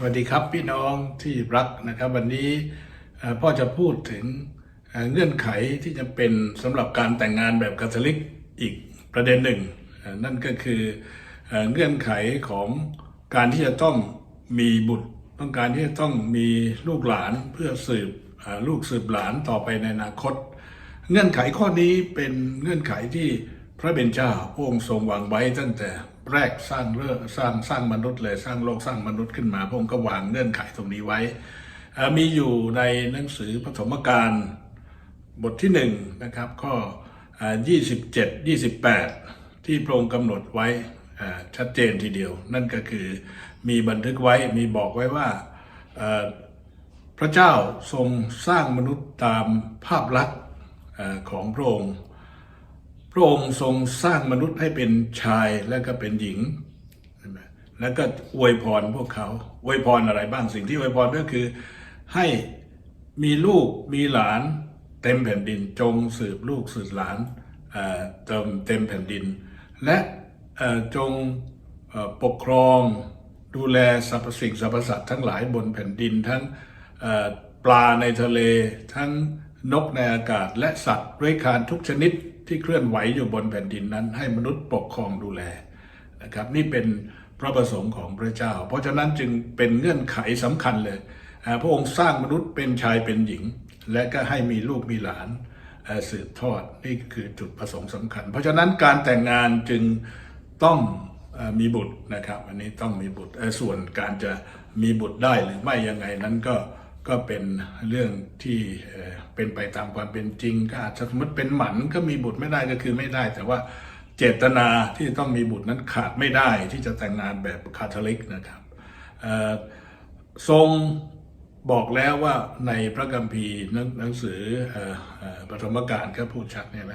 สวัสดีครับพี่น้องที่รักนะครับวันนี้พ่อจะพูดถึงเงื่อนไขที่จะเป็นสำหรับการแต่งงานแบบคาทอลิกอีกประเด็นหนึ่ง นั่นก็คือเงื่อนไขของการที่จะต้องมีบุตร ต้องการที่จะต้องมีลูกหลานเพื่อสืบลูกสืบหลานต่อไปในอนาคต เงื่อนไขข้อนี้เป็นเงื่อนไขที่ พระเบญจาองค์ทรงวางไว้ตั้งแต่แรกสร้างเรื่องสร้างสร้างมนุษย์เลยสร้างโลกสร้างมนุษย์ขึ้นมาพระองค์ก็วางเงื่อนไขตรงนี้ไว้ มีอยู่ในหนังสือปฐมกาลบทที่หนึ่งนะครับข้อยี่สิบเจ็ดยี่สิบแปดที่พระองค์กำหนดไว้ชัดเจนทีเดียว นั่นก็คือมีบันทึกไว้มีบอกไว้ว่าพระเจ้าทรงสร้างมนุษย์ตามภาพลักษณ์ของพระองค์ ระองค์ทรงสร้างมนุษย์ให้เป็นชายและก็เป็นหญิง แล้วก็อวยพรพวกเขาอวยพรอะไรบ้างสิ่งที่อวยพรก็คือให้มีลูกมีหลาน เต็มแผ่นดินจงสืบลูกสืบหลานเต็มเต็มแผ่นดิน และจงปกครองดูแลสรรพสิ่งสรรพสัตว์ทั้งหลายบนแผ่นดินทั้งปลาในทะเลทั้ง นกในอากาศและสัตว์เลื้อยคลานทุกชนิดที่เคลื่อนไหวอยู่บนแผ่นดินนั้น ให้มนุษย์ปกครองดูแลนะครับ นี่เป็นพระประสงค์ของพระเจ้า เพราะฉะนั้นจึงเป็นเงื่อนไขสำคัญเลยพระองค์สร้างมนุษย์เป็นชายเป็นหญิง และก็ให้มีลูกมีหลานสืบทอดนี่คือจุดประสงค์สำคัญ เพราะฉะนั้นการแต่งงานจึงต้องมีบุตรนะครับ อันนี้ต้องมีบุตรส่วนการจะมีบุตรได้หรือไม่ยังไงนั้นก็ ก็เป็นเรื่องที่เป็นไปตามความเป็นจริง ก็อาจจะสมมติเป็นหมันก็มีบุตรไม่ได้ก็คือไม่ได้ แต่ว่าเจตนาที่ต้องมีบุตรนั้นขาดไม่ได้ที่จะแต่งงานแบบคาทอลิกนะครับทรงบอกแล้วว่าในพระคัมภีร์หนังสืออปฐมกาลก็พูดชัดเนี่ยไหม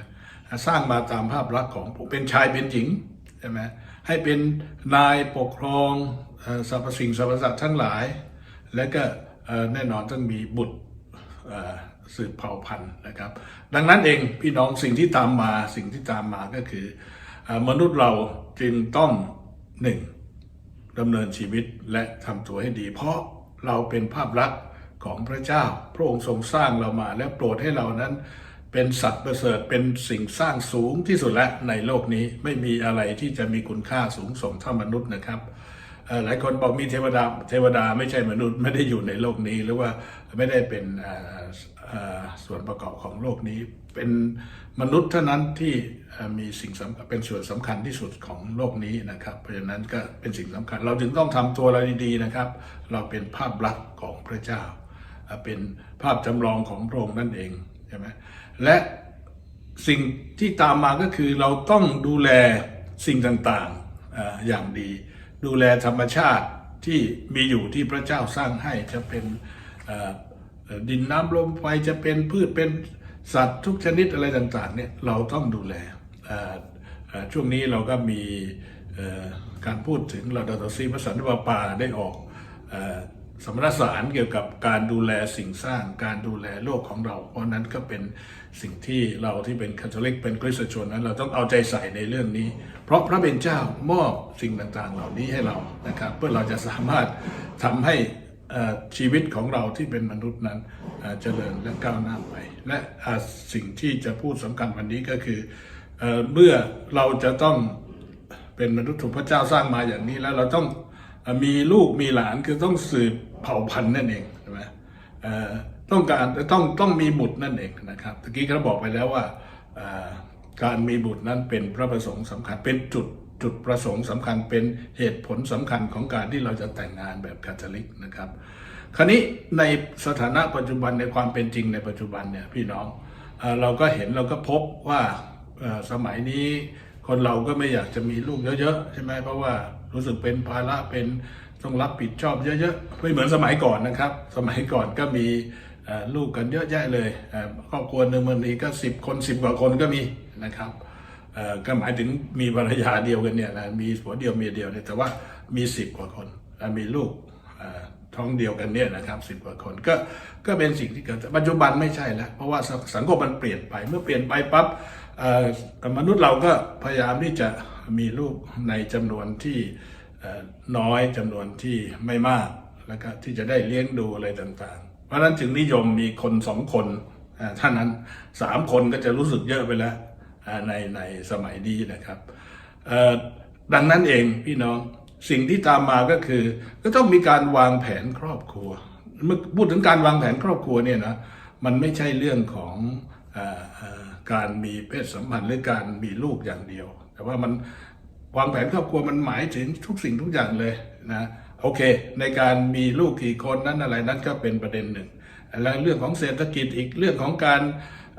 สร้างมาตามภาพลักษณ์ของเป็นชายเป็นหญิงใช่ไหมให้เป็นนายปกครองอสรรพสิ่งสรรพสัตว์ทั้งหลาย และก็ แน่นอนต้องมีบุตรสืบเผ่าพันธุ์นะครับ ดังนั้นเองพี่น้องสิ่งที่ตามมาสิ่งที่ตามมาก็คืออมนุษย์เราจึงต้องหนึ่งดำเนินชีวิตและทำตัวให้ดี เพราะเราเป็นภาพลักษณ์ของพระเจ้า พระองค์ทรงสร้างเรามา และโปรดให้เรานั้น เป็นสัตว์ประเสริฐเป็นสิ่งสร้างสูงที่สุดและในโลกนี้ไม่มีอะไรที่จะมีคุณค่าสูงส่งเท่ามนุษย์นะครับ หลายคนบอกมีเทวดาเทวดาไม่ใช่มนุษย์ไม่ได้อยู่ในโลกนี้ หรือว่าไม่ได้เป็นส่วนประกอบของโลกนี้ เป็นมนุษย์เท่านั้นที่มีสิ่งสำคัญเป็นส่วนสำคัญที่สุดของโลกนี้นะครับ เพราะฉะนั้นก็เป็นสิ่งสำคัญ เราจึงต้องทำตัวเราดีๆนะครับ เราเป็นภาพลักษณ์ของพระเจ้า เป็นภาพจำลองของพระองค์นั่นเองใช่ไหมและสิ่งที่ตามมาก็คือเราต้องดูแลสิ่งต่างๆอย่างดี ดูแลธรรมชาติที่มีอยู่ที่พระเจ้าสร้างให้จะเป็นดินน้ำลมไฟจะเป็นพืชเป็นสัตว์ทุกชนิดอะไรต่างๆเนี่ยเราต้องดูแลช่วงนี้เราก็มีการพูดถึงเราดตซีพระสันติปาปาได้ออก สมณสารเกี่ยวกับการดูแลสิ่งสร้างการดูแลโลกของเรา เพราะนั้นก็เป็นสิ่งที่เราที่เป็นคาทอลิกเป็นคริสตชนนั้น เราต้องเอาใจใส่ในเรื่องนี้ เพราะพระเป็นเจ้ามอบสิ่งต่างๆ เหล่านี้ให้เรานะครับ เพื่อเราจะสามารถทำให้ชีวิตของเราที่เป็นมนุษย์นั้นเจริญและก้าวหน้าไป และสิ่งที่จะพูดสำคัญวันนี้ก็คือเอเมื่อเราจะต้องเป็นมนุษย์ถูกพระเจ้าสร้างมาอย่างนี้แล้วเราต้อง มีลูกมีหลานคือต้องสืบเผ่าพันธุ์นั่นเองใช่ไหมต้องการต้องต้องมีบุตรนั่นเองนะครับตะกี้เขาบอกไปแล้วว่าการมีบุตรนั้นเป็นพระประสงค์สำคัญเป็นจุดจุดประสงค์สำคัญเป็นเหตุผลสำคัญของการที่เราจะแต่งงานแบบคาทอลิกนะครับ คราวนี้ในสถานะปัจจุบันในความเป็นจริงในปัจจุบันเนี่ยพี่น้องเอเราก็เห็นเราก็พบว่าสมัยนี้คนเราก็ไม่อยากจะมีลูกเยอะๆใช่ไหมเพราะว่า รู้สึกเป็นภาระเป็นต้องรับผิดชอบเยอะๆไม่เหมือนสมัยก่อนนะครับ สมัยก่อนก็มีลูกกันเยอะแยะเลยครอบครัวหนึ่งมันนี้ก็สิบคนสิบกว่าคนก็มีนะครับก็หมายถึงมีภรรยาเดียวกันเนี่ยนะมีผัวเดียวเมียเดียวเนี่ยแต่ว่ามีสิบกว่าคนมีลูกท้องเดียวกันเนี่ยนะครับสิบกว่าคนก็ก็เป็นสิ่งที่เกิดปัจจุบันไม่ใช่แล้ว เพราะว่าสังคมมันเปลี่ยนไปเมื่อเปลี่ยนไปปั๊บมนุษย์เราก็พยายามที่จะ มีลูกในจำนวนที่น้อยจำนวนที่ไม่มากแล้วก็ที่จะได้เลี้ยงดูอะไรต่างๆ เพราะนั้นจึงนิยมมีคนสองคนท่านั้นสามคนก็จะรู้สึกเยอะไปแล้วในในสมัยนี้นะครับ ดังนั้นเองพี่น้องสิ่งที่ตามมาก็คือ ก็ต้องมีการวางแผนครอบครัวเมื่อพูดถึงการวางแผนครอบครัวเนี่ยนะมันไม่ใช่เรื่องของออการมีเพศสัมพันธ์หรือการมีลูกอย่างเดียว แต่ว่ามันวางแผนครอบครัวมันหมายถึงทุกสิ่งทุกอย่างเลยนะโอเค ในการมีลูกกี่คนนั้นอะไรนั้นก็เป็นประเด็นหนึ่งแล้วเรื่องของเศรษฐกิจอีกเรื่องของการ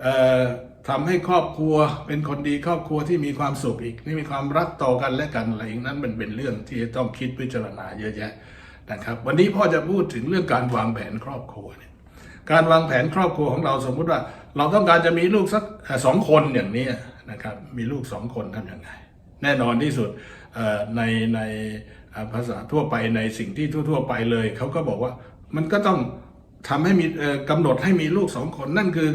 เอ่อทำให้ครอบครัวเป็นคนดีครอบครัวที่มีความสุขอีกนี่มีความรักต่อกันและกันอะไรอย่างนั้นมันเป็นเรื่องที่จะต้องคิดพิจารณาเยอะแยะนะครับ วันนี้พ่อจะพูดถึงเรื่องการวางแผนครอบครัวเนี่ยการวางแผนครอบครัวของเราสมมุติว่า เราต้องการจะมีลูกสักสองคนอย่างนี้ นะครับมีลูกสองคนทำยังไง แน่นอนที่สุดในในภาษาทั่วไปในสิ่งที่ทั่ว ๆ ไปเลยเขาก็บอกว่ามันก็ต้องทำให้มีกำหนดให้มีลูกสองคนนั่นคือ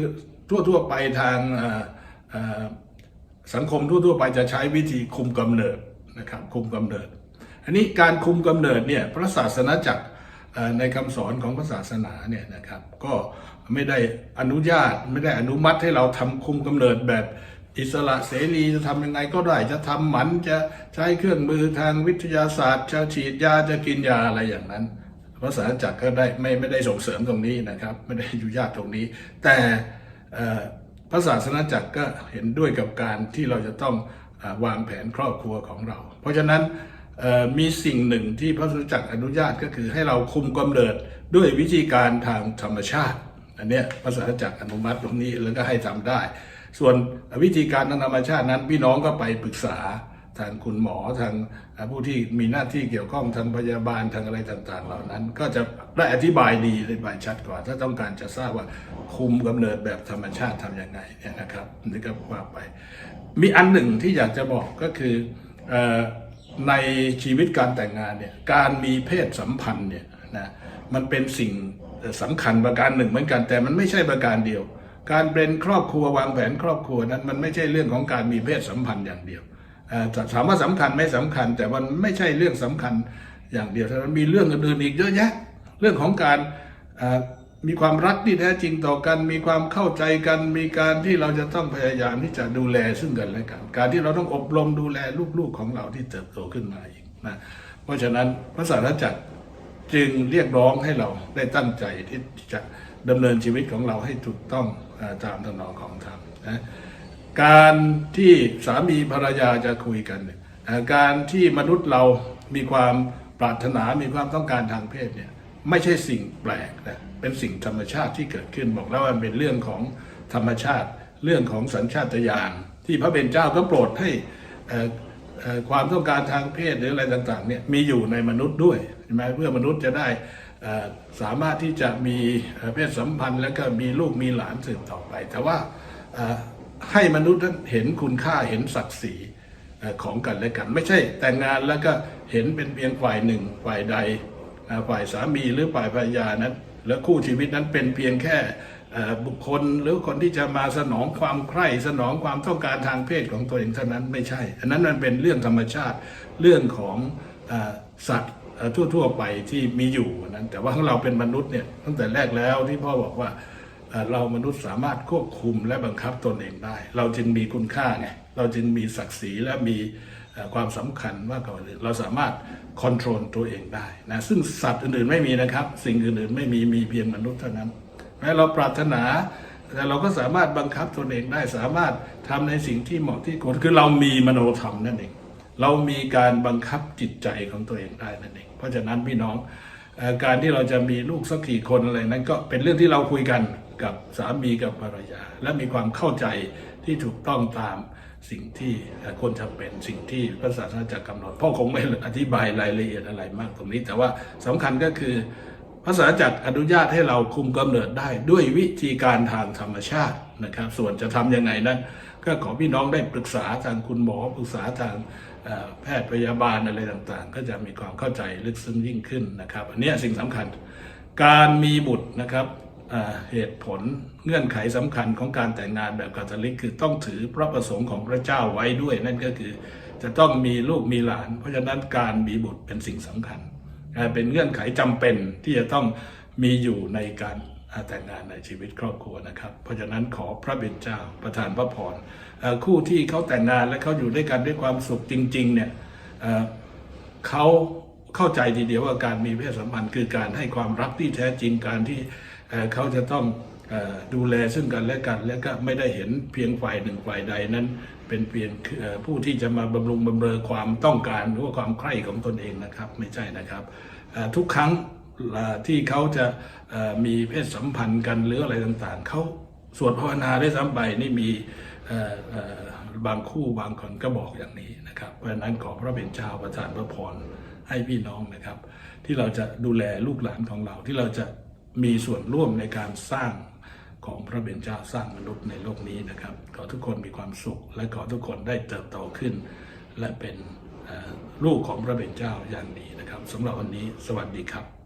ทั่ว ๆ ไปทางสังคมทั่ว ๆ ไปจะใช้วิธีคุมกำเนิดนะครับคุมกำเนิด อันนี้การคุมกำเนิดเนี่ยพระศาสนาจักรในคำสอนของพระศาสนาเนี่ยนะครับก็ไม่ได้อนุญาตไม่ได้อนุมัติให้เราทำคุมกำเนิดแบบ อิสระเสรีจะทำยังไงก็ได้ จะทำหมันจะใช้เครื่องมือทางวิทยาศาสตร์จะฉีดยาจะกินยาอะไรอย่างนั้นพระสารจักรก็ได้ไม่ไม่ได้ส่งเสริมตรงนี้นะครับ ไม่ได้อนุญาตตรงนี้ แต่เอ่อพระศาสนาจักรก็เห็นด้วยกับการที่เราจะต้องอวางแผนครอบครัวของเรา เพราะฉะนั้นมีสิ่งหนึ่งที่พระศาสนาจักรอนุญาตก็คือให้เราคุมกำเนิดด้วยวิธีการทางธรรมชาติอันเนี้ยพระศาสนาจักรอนุมัติตรงนี้แล้วก็ให้ทำได้ ส่วนวิธีการทางธรรมชาตินั้นพี่น้องก็ไปปรึกษาทางคุณหมอทางผู้ที่มีหน้าที่เกี่ยวข้องทางพยาบาลทางอะไรต่างๆ เหล่านั้น ก็จะได้อธิบายดีอธิบายชัดกว่า ถ้าต้องการจะทราบว่าคุมกำเนิดแบบธรรมชาติทำยังไงเนี่ยนะครับนี่ก็ว่าไป มีอันหนึ่งที่อยากจะบอกก็คือเอ่อในชีวิตการแต่งงานเนี่ยการมีเพศสัมพันธ์เนี่ยนะมันเป็นสิ่งสำคัญประการหนึ่งเหมือนกันแต่มันไม่ใช่ประการเดียว การเป็นครอบครัววางแผนครอบครัวนั้นมันไม่ใช่เรื่องของการมีเพศสัมพันธ์อย่างเดียวถามว่าสำคัญไม่สำคัญ แต่มันไม่ใช่เรื่องสำคัญอย่างเดียวแต่มันมีเรื่องอื่นอีกเยอะแยะเรื่องของการมีความรักที่แท้จริงต่อกัน มีความเข้าใจกัน มีการที่เราจะต้องพยายามที่จะดูแลซึ่งกันและกัน การที่เราต้องอบรมดูแลลูกๆของเราที่เติบโตขึ้นมาอีกนะเพราะฉะนั้นพระสารจักรจึงเรียกร้องให้เราได้ตั้งใจที่จะดำเนินชีวิตของเราให้ถูกต้อง ตามทำนองของธรรมนะการที่สามีภรรยาจะคุยกันเนี่ยการที่มนุษย์เรามีความปรารถนา มีความต้องการทางเพศเนี่ยไม่ใช่สิ่งแปลกนะ เป็นสิ่งธรรมชาติที่เกิดขึ้นบอกแล้วว่าเป็นเรื่องของธรรมชาติ เรื่องของสัญชาตญาณที่พระเบญเจ้าก็โปรดให้ความต้องการทางเพศหรืออะไรต่างๆเนี่ยมีอยู่ในมนุษย์ด้วยใช่ไหมเพื่อมนุษย์จะได้ สามารถที่จะมีเพศสัมพันธ์แล้วก็มีลูกมีหลานสืบต่อไป แต่ว่าให้มนุษย์เห็นคุณค่าเห็นศักดิ์ศรีของกันและกัน ไม่ใช่แต่งงานแล้วก็เห็นเป็นเพียงฝ่ายหนึ่งฝ่ายใดฝ่ายสามีหรือฝ่ายภรรยานั้น แล้วคู่ชีวิตนั้นเป็นเพียงแค่บุคคลหรือคนที่จะมาสนองความใคร่สนองความต้องการทางเพศของตัวเองเท่านั้นไม่ใช่ อันนั้นมันเป็นเรื่องธรรมชาติเรื่องของอสัตว์ ทั่วๆไปที่มีอยู่นั้น แต่ว่าของเราเป็นมนุษย์เนี่ยตั้งแต่แรกแล้วที่พ่อบอกว่าเรามนุษย์สามารถควบคุมและบังคับตนเองได้ เราจึงมีคุณค่าไงเราจึงมีศักดิ์ศรีและมีความสำคัญมากกว่าเราสามารถคอนโทรลตัวเองได้นะซึ่งสัตว์อื่นๆไม่มีนะครับ สิ่งอื่นๆไม่มีมีเพียงมนุษย์เท่านั้นแม้เราปรารถนาแต่เราก็สามารถบังคับตนเองได้สามารถทำในสิ่งที่เหมาะที่ควรคือเรามีมโนธรรมนั่นเอง เรามีการบังคับจิตใจของตัวเองได้นั่นเอง เพราะฉะนั้นพี่น้องอการที่เราจะมีลูกสักกี่คนอะไรนั้นก็เป็นเรื่องที่เราคุยกันกับสามีกับภรรยา และมีความเข้าใจที่ถูกต้องตามสิ่งที่ควรจะเป็นสิ่งที่พระศาสนาจักรกำหนดพ่อคงไม่อธิบายรายละเอียดอะไรมากตรงนี้ แต่ว่าสำคัญก็คือพระศาสนาจักรอนุญาตให้เราคุมกำเนิดได้ด้วยวิธีการทางธรรมชาตินะครับ ส่วนจะทำยังไงนั้นก็ขอพี่น้องได้ปรึกษาทางคุณหมอปรึกษาทาง แพทย์พยาบาลอะไรต่างๆ ก็จะมีความเข้าใจลึกซึ้งยิ่งขึ้นนะครับ อันนี้สิ่งสำคัญการมีบุตรนะครับเหตุผลเงื่อนไขสำคัญของการแต่งงานแบบคาทอลิกคือต้องถือพระประสงค์ของพระเจ้าไว้ด้วย นั่นก็คือจะต้องมีลูกมีหลาน เพราะฉะนั้นการมีบุตรเป็นสิ่งสำคัญ เป็นเงื่อนไขจำเป็นที่จะต้องมีอยู่ในการแต่งงานในชีวิตครอบครัวนะครับ เพราะฉะนั้นขอพระเบญเจ้าประทานพระพร คู่ที่เขาแต่งงานและเขาอยู่ด้วยกันด้วยความสุขจริงๆเนี่ยเขาเข้าใจทีเดียวว่าการมีเพศสัมพันธ์คือการให้ความรักที่แท้จริงการที่เขาจะต้องดูแลซึ่งกันและกัน และก็ไม่ได้เห็นเพียงฝ่ายหนึ่งฝ่ายใดนั้น เป็นเพียงผู้ที่จะมาบำรุงบำเรอความต้องการหรือว่าความใคร่ของตนเองนะครับ ไม่ใช่นะครับ ทุกครั้งที่เขาจะมีเพศสัมพันธ์กันหรืออะไรต่างๆเขาสวดภาวนาได้ซ้ำไปนี่มี บางคู่บางคนก็บอกอย่างนี้นะครับเพราะฉะนั้นขอพระเป็นเจ้าประทานพระพรให้พี่น้องนะครับ ที่เราจะดูแลลูกหลานของเราที่เราจะมีส่วนร่วมในการสร้างของพระเบญเจ้าสร้างมนุษย์ในโลกนี้นะครับ ขอทุกคนมีความสุข และขอทุกคนได้เติบโตขึ้น และเป็นลูกของพระเบญเจ้าอย่างดีนะครับสำหรับวันนี้สวัสดีครับ